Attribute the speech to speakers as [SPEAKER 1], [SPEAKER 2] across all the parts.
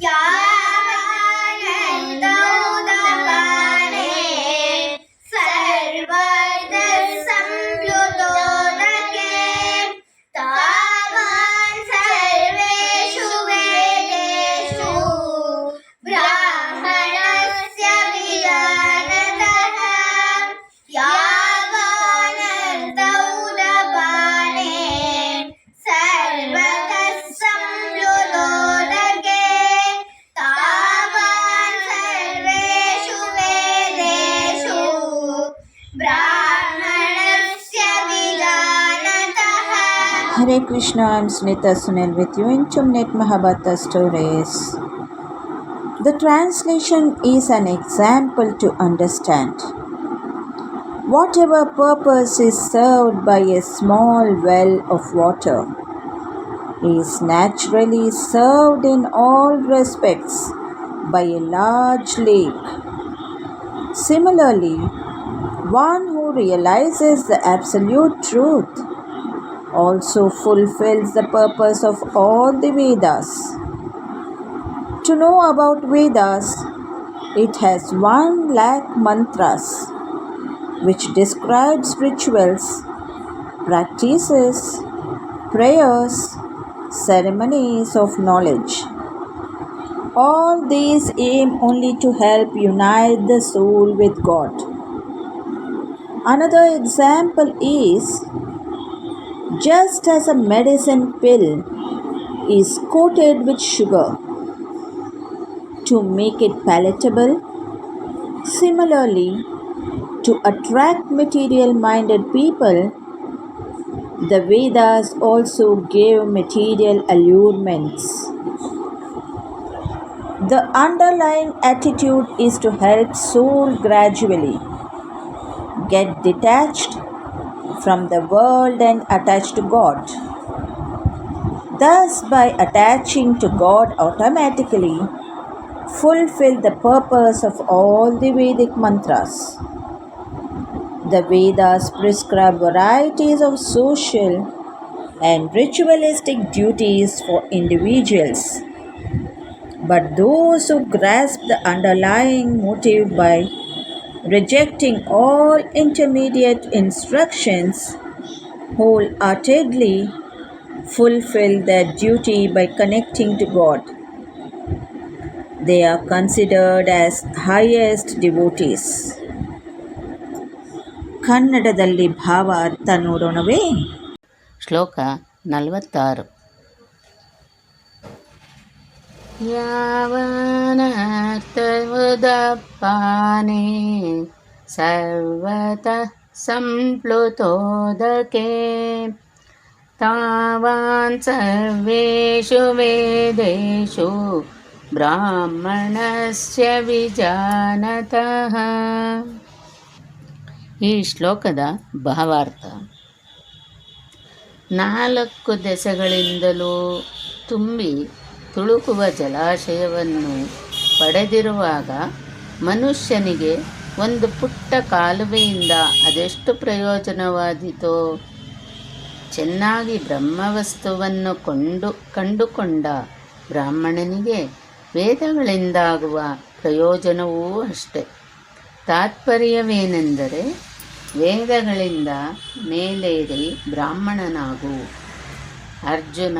[SPEAKER 1] 有。
[SPEAKER 2] Hare Krishna, I'm Sunita Sunil with you in Chumnet Mahabharata Stories. The translation is an example to understand. Whatever purpose is served by a small well of water is naturally served in all respects by a large lake. Similarly, one who realizes the absolute truth also fulfills the purpose of all the Vedas. To know about Vedas, it has one lakh mantras which describes rituals, practices, prayers, ceremonies of knowledge. All these aim only to help unite the soul with God. Another example is just as a medicine pill is coated with sugar to make it palatable, similarly, to attract material minded people, the Vedas also give material allurements. The underlying attitude is to help soul gradually get detached from the world and attach to God. Thus, by attaching to God automatically, fulfill the purpose of all the Vedic mantras. The Vedas prescribe varieties of social and ritualistic duties for individuals. But those who grasp the underlying motive by rejecting all intermediate instructions wholeheartedly fulfill their duty by connecting to God. They are considered as highest devotees. ಕನ್ನಡದಲ್ಲಿ ಭಾವ ಅರ್ಥ ನೋಡೋಣವೇ
[SPEAKER 3] ಶ್ಲೋಕ ನಲವತ್ತಾರು ಯಾವನರ್ಥವುದಪ್ಪಾನೆ ಸರ್ವತ ಸಂಪ್ಲುತೋದಕೆ. ತಾವಾನ್ ಸರ್ವೇಷು ವೇದೇಶು ಬ್ರಾಹ್ಮಣಸ್ಯ ವಿಜಾನತಃ. ಈ ಶ್ಲೋಕದ ಭಾವಾರ್ಥ. ನಾಲ್ಕು ದೆಸೆಗಳಿಂದಲೂ ತುಂಬಿ ತುಳುಕುವ ಜಲಾಶಯವನ್ನು ಪಡೆದಿರುವಾಗ ಮನುಷ್ಯನಿಗೆ ಒಂದು ಪುಟ್ಟ ಕಾಲುವೆಯಿಂದ ಅದೆಷ್ಟು ಪ್ರಯೋಜನವಾದೀತೋ? ಚೆನ್ನಾಗಿ ಬ್ರಹ್ಮವಸ್ತುವನ್ನು ಕೊಂಡು, ಕಂಡುಕೊಂಡ ಬ್ರಾಹ್ಮಣನಿಗೆ ವೇದಗಳಿಂದಾಗುವ ಪ್ರಯೋಜನವೂ ಅಷ್ಟೆ. ತಾತ್ಪರ್ಯವೇನೆಂದರೆ ವೇದಗಳಿಂದ ಮೇಲೇರಿ ಬ್ರಾಹ್ಮಣನಾಗು. ಅರ್ಜುನ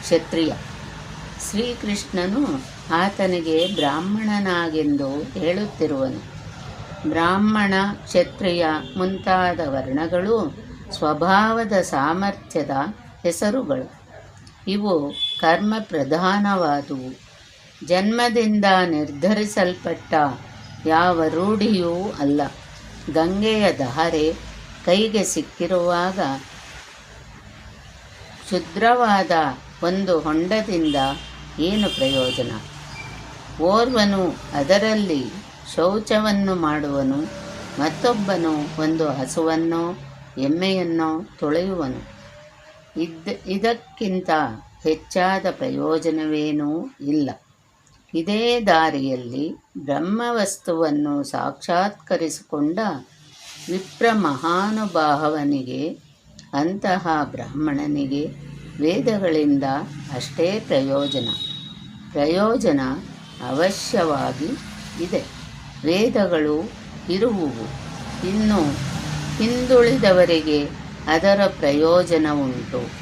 [SPEAKER 3] ಕ್ಷತ್ರಿಯ. ಶ್ರೀಕೃಷ್ಣನು ಆತನಿಗೆ ಬ್ರಾಹ್ಮಣನಾಗೆಂದು ಹೇಳುತ್ತಿರುವನು. ಬ್ರಾಹ್ಮಣ ಕ್ಷತ್ರಿಯ ಮುಂತಾದ ವರ್ಣಗಳು ಸ್ವಭಾವದ ಸಾಮರ್ಥ್ಯದ ಹೆಸರುಗಳು. ಇವು ಕರ್ಮ ಪ್ರಧಾನವಾದುವು ಜನ್ಮದಿಂದ ನಿರ್ಧರಿಸಲ್ಪಟ್ಟ ಯಾವ ರೂಢಿಯೂ ಅಲ್ಲ. ಗಂಗೆಯ ದಹರೆ ಕೈಗೆ ಸಿಕ್ಕಿರುವಾಗ ಕ್ಷುದ್ರವಾದ ಒಂದು ಹೊಂಡದಿಂದ ಏನು ಪ್ರಯೋಜನ? ಓರ್ವನು ಅದರಲ್ಲಿ ಶೌಚವನ್ನು ಮಾಡುವನು, ಮತ್ತೊಬ್ಬನು ಒಂದು ಹಸುವನ್ನೋ, ಎಮ್ಮೆಯನ್ನೋ ತೊಳೆಯುವನು. ಇದ್ದ ಇದಕ್ಕಿಂತ ಹೆಚ್ಚಾದ ಪ್ರಯೋಜನವೇನೂ ಇಲ್ಲ. ಇದೇ ದಾರಿಯಲ್ಲಿ ಬ್ರಹ್ಮವಸ್ತುವನ್ನು ಸಾಕ್ಷಾತ್ಕರಿಸಿಕೊಂಡ ವಿಪ್ರ ಮಹಾನುಭಾವನಿಗೆ ಅಂತಹ ಬ್ರಾಹ್ಮಣನಿಗೆ ವೇದಗಳಿಂದ ಅಷ್ಟೇ ಪ್ರಯೋಜನ. ಪ್ರಯೋಜನ ಅವಶ್ಯವಾಗಿ ಇದೆ. ವೇದಗಳು ಇರುವುವು. ಇನ್ನು ಹಿಂದುಳಿದವರಿಗೆ ಅದರ ಪ್ರಯೋಜನ ಉಂಟು